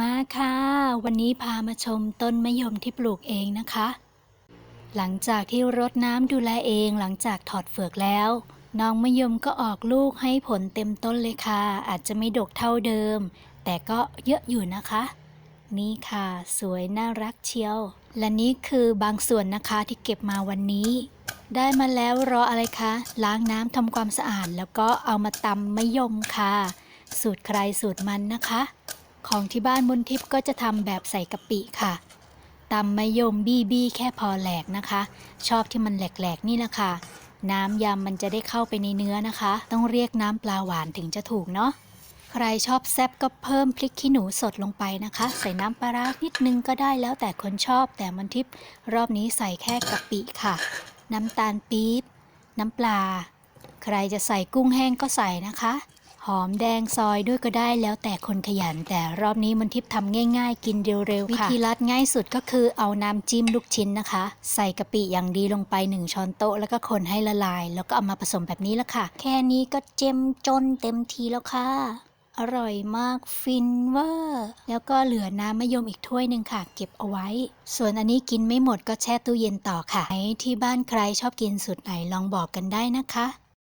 มาค่ะ วันนี้พามาชมต้นมะยมที่ปลูกเองนะคะ หลังจากที่รดน้ำดูแลเองหลังจากถอดเฟือกแล้ว น้องมะยมก็ออกลูกให้ผลเต็มต้นเลยค่ะ อาจจะไม่ดกเท่าเดิม แต่ก็เยอะอยู่นะคะ นี่ค่ะ สวยน่ารักเชียว และนี่คือบางส่วนนะคะที่เก็บมาวันนี้ ได้มาแล้วรออะไรคะ ล้างน้ำทำความสะอาดแล้วก็เอามาตำมะยมค่ะ สูตรใครสูตรมันนะคะ ของที่บ้านมนทิพย์ก็จะทำแบบใส่กะปิค่ะตำมะยมบี้บี้แค่พอแหลกนะคะ ชอบที่มันแหลกๆนี่นะคะน้ำยำมันจะได้เข้าไปในเนื้อนะคะ ต้องเรียกน้ำปลาหวานถึงจะถูกเนาะใครชอบแซ่บก็เพิ่มพริกขี้หนูสดลงไปนะคะ ใส่น้ำปลาร้านิดนึงก็ได้แล้วแต่คนชอบแต่มันทิพย์รอบนี้ใส่แค่กะปิค่ะ น้ำตาลปี๊บน้ำปลา ใครจะใส่กุ้งแห้งก็ใส่นะคะ หอมแดงซอยด้วยก็ได้แล้วแต่คนขยัน แต่รอบนี้มันทิพย์ทำง่าย ๆ กินเร็วๆวิธีรัดง่ายสุดก็คือเอาน้ำจิ้มลูกชิ้นนะคะ ใส่กะปิอย่างดีลงไป 1 ช้อนโต๊ะแล้วก็คนให้ละลาย แล้วก็เอามาผสมแบบนี้ละค่ะ แค่นี้ก็เจ็มจนเต็มทีแล้วค่ะ อร่อยมากฟินเวอร์แล้วก็เหลือน้ำมะยมอีกถ้วยหนึ่งค่ะ เก็บเอาไว้ ส่วนอันนี้กินไม่หมดก็แช่ตู้เย็นต่อค่ะไหนที่บ้านใครชอบกินสูตรไหนลองบอกกันได้นะคะ